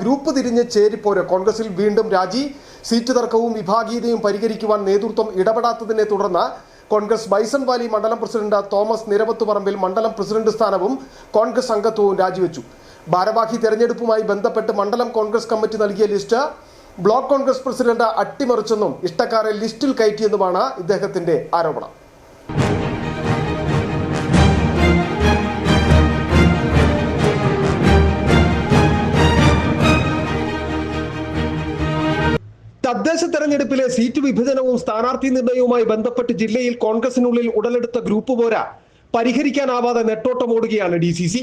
Group തിരിഞ്ഞ് ചേരിപ്പോര് കോൺഗ്രസിൽ വീണ്ടും രാജി. സീറ്റ് തർക്കവും വിഭാഗീയതയും പരിഹരിക്കുവാൻ നേതൃത്വം ഇടപെടാത്തതിനെ തുടർന്ന് കോൺഗ്രസ് ബൈസൺ വാലി മണ്ഡലം പ്രസിഡന്റ് തോമസ് നിരവത്തുപറമ്പിൽ മണ്ഡലം പ്രസിഡന്റ് സ്ഥാനവും കോൺഗ്രസ് അംഗത്വവും രാജിവെച്ചു. ഭാരവാഹി തെരഞ്ഞെടുപ്പുമായി ബന്ധപ്പെട്ട് മണ്ഡലം കോൺഗ്രസ് കമ്മിറ്റി നൽകിയ ലിസ്റ്റ് ബ്ലോക്ക് കോൺഗ്രസ് പ്രസിഡന്റ് അട്ടിമറിച്ചെന്നും ഇഷ്ടക്കാരെ ലിസ്റ്റിൽ കയറ്റിയെന്നുമാണ് ഇദ്ദേഹത്തിന്റെ ആരോപണം. തദ്ദേശ തെരഞ്ഞെടുപ്പിലെ സീറ്റ് വിഭജനവും സ്ഥാനാർത്ഥി നിർണയവുമായി ബന്ധപ്പെട്ട് ജില്ലയിൽ കോൺഗ്രസിനുള്ളിൽ ഉടലെടുത്ത ഗ്രൂപ്പ് പോരാ പരിഹരിക്കാനാവാതെ നെട്ടോട്ടമോടുകയാണ് ഡി സി സി.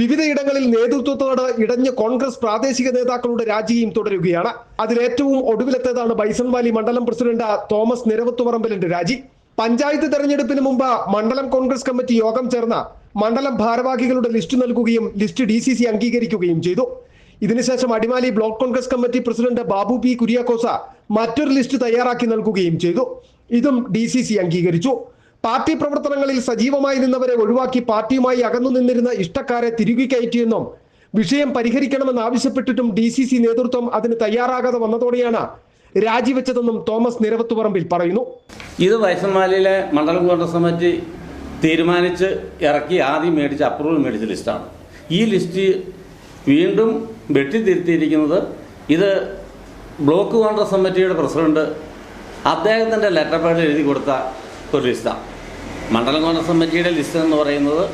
വിവിധയിടങ്ങളിൽ നേതൃത്വത്തോട് ഇടഞ്ഞ് കോൺഗ്രസ് പ്രാദേശിക നേതാക്കളുടെ രാജിയും തുടരുകയാണ്. അതിലേറ്റവും ഒടുവിലെത്തേതാണ് ബൈസൺവാലി മണ്ഡലം പ്രസിഡന്റ് തോമസ് നിരവത്തുപറമ്പലിന്റെ രാജി. പഞ്ചായത്ത് തെരഞ്ഞെടുപ്പിന് മുമ്പ് മണ്ഡലം കോൺഗ്രസ് കമ്മിറ്റി യോഗം ചേർന്ന മണ്ഡലം ഭാരവാഹികളുടെ ലിസ്റ്റ് നൽകുകയും ലിസ്റ്റ് ഡി അംഗീകരിക്കുകയും ചെയ്തു. ഇതിനുശേഷം Adimali block Congress committee president Babu P Kuriakose മറ്റൊരു ലിസ്റ്റ് തയ്യാറാക്കി നൽകുകയും ചെയ്തു. ഇതും ഡി സി സി അംഗീകരിച്ചു. പാർട്ടി പ്രവർത്തനങ്ങളിൽ സജീവമായി നിന്നവരെ ഒഴിവാക്കി പാർട്ടിയുമായി അകന്നു നിന്നിരുന്ന ഇഷ്ടക്കാരെ തിരികെ കയറ്റിയെന്നും വിഷയം പരിഹരിക്കണമെന്ന് ആവശ്യപ്പെട്ടിട്ടും ഡി സി സി നേതൃത്വം അതിന് തയ്യാറാകാതെ വന്നതോടെയാണ് രാജിവെച്ചതെന്നും തോമസ് നിരവത്തുപറമ്പിൽ പറയുന്നു. ഇത് വൈസന്മാലിയിലെ മണ്ഡലം കോൺഗ്രസ് കമ്മിറ്റി തീരുമാനിച്ച് ഇറക്കി ആദ്യം മേടിച്ച അപ്രൂവൽ മേടിച്ച ലിസ്റ്റാണ്. ഈ ലിസ്റ്റ് വീണ്ടും വെട്ടിത്തിരുത്തിയിരിക്കുന്നത് ഇത് ബ്ലോക്ക് കോൺഗ്രസ് കമ്മിറ്റിയുടെ പ്രസിഡന്റ് അദ്ദേഹത്തിന്റെ ലെറ്റർ പാഡിൽ എഴുതി കൊടുത്ത ഒരു ലിസ്റ്റാണ് മണ്ഡലം കോൺഗ്രസ് കമ്മിറ്റിയുടെ ലിസ്റ്റ് എന്ന് പറയുന്നത്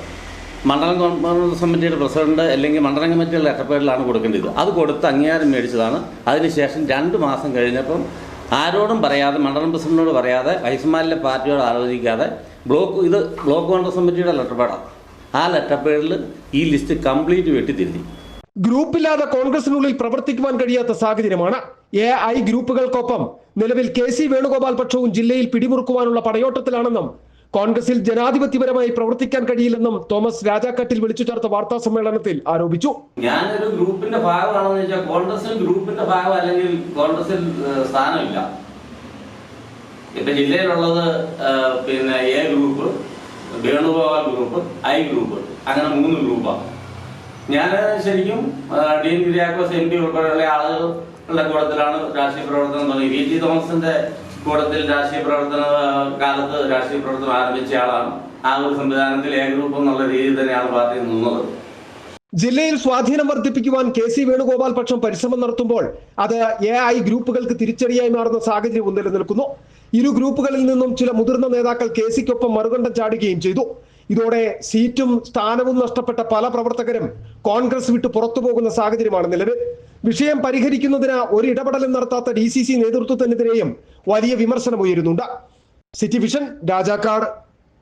മണ്ഡലം കോൺഗ്രസ് കമ്മിറ്റിയുടെ പ്രസിഡന്റ് അല്ലെങ്കിൽ മണ്ഡലം കമ്മിറ്റിയുടെ ലെറ്റർ പാഡിലാണ് കൊടുക്കേണ്ടത്. അത് കൊടുത്ത് അംഗീകാരം മേടിച്ചതാണ്. അതിനുശേഷം രണ്ട് മാസം കഴിഞ്ഞപ്പം ആരോടും പറയാതെ മണ്ഡലം പ്രസിഡന്റിനോട് പറയാതെ വൈസ്മാലിലെ പാർട്ടിയോട് ആലോചിക്കാതെ ബ്ലോക്ക് ഇത് ബ്ലോക്ക് കോൺഗ്രസ് കമ്മിറ്റിയുടെ ലെറ്റർ പാഡാണ് ആ. ലെറ്റർ പാഡിൽ ഈ ലിസ്റ്റ് കംപ്ലീറ്റ് വെട്ടിത്തിരുത്തി ഗ്രൂപ്പില്ലാതെ കോൺഗ്രസിനുള്ളിൽ പ്രവർത്തിക്കുവാൻ കഴിയാത്ത സാഹചര്യമാണ് എ ഐ ഗ്രൂപ്പുകൾക്കൊപ്പം നിലവിൽ കെ സി വേണുഗോപാൽ പക്ഷവും ജില്ലയിൽ പിടിമുറുക്കുവാനുള്ള പടയോട്ടത്തിലാണെന്നും കോൺഗ്രസിൽ ജനാധിപത്യപരമായി പ്രവർത്തിക്കാൻ കഴിയില്ലെന്നും തോമസ് രാജാക്കട്ടിൽ വിളിച്ചു ചേർത്ത വാർത്താ സമ്മേളനത്തിൽ ആരോപിച്ചു. ഞാനൊരു ഗ്രൂപ്പിന്റെ ഭാഗമാണെന്ന് വെച്ചാൽ കോൺഗ്രസിൽ ഗ്രൂപ്പിന്റെ ഭാഗം അല്ലെങ്കിൽ കോൺഗ്രസിൽ സ്ഥാനമില്ല. ഇപ്പൊ ജില്ലയിലുള്ളത് പിന്നെ A group Venugopal group I group അങ്ങനെ മൂന്ന് ഗ്രൂപ്പാണ്. ഞാൻ ശരിക്കും ഡീൻ കുര്യാക്കോസ് എം പി ഉൾപ്പെടെയുള്ള ആളുകളുടെ കൂട്ടത്തിലാണ് രാഷ്ട്രീയ പ്രവർത്തനം തുടങ്ങി വി ടി തോമസിന്റെ കൂട്ടത്തിൽ രാഷ്ട്രീയ പ്രവർത്തന കാലത്ത് രാഷ്ട്രീയ പ്രവർത്തനം ആരംഭിച്ച ആളാണ്. ആ ഒരു സംവിധാനത്തിൽ എ ഗ്രൂപ്പ് എന്നുള്ള രീതിയിൽ തന്നെയാണ് പാർട്ടി നിന്നത്. ജില്ലയിൽ സ്വാധീനം വർദ്ധിപ്പിക്കുവാൻ കെ സി വേണുഗോപാൽ പക്ഷം പരിശ്രമം നടത്തുമ്പോൾ അത് എ ഐ ഗ്രൂപ്പുകൾക്ക് തിരിച്ചടിയായി മാറുന്ന സാഹചര്യവും നിലനിൽക്കുന്നു ഇരു ഗ്രൂപ്പുകളിൽ നിന്നും ചില മുതിർന്ന നേതാക്കൾ കെ സിക്കൊപ്പം മറുകണ്ഠം ചാടുകയും ചെയ്തു. ഇതോടെ സീറ്റും സ്ഥാനവും നഷ്ടപ്പെട്ട പല പ്രവർത്തകരും കോൺഗ്രസ് വിട്ട് പുറത്തു പോകുന്ന സാഹചര്യമാണ് നിലവിൽ. വിഷയം പരിഹരിക്കുന്നതിന് ഒരു ഇടപെടലും നടത്താത്ത ഡി സി സി നേതൃത്വത്തിനെതിരെയും വലിയ വിമർശനം ഉയരുന്നുണ്ട്. City Vision Rajakkad.